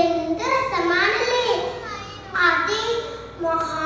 എന്ത് രസമാണല്ലേ? അതെ മഹാ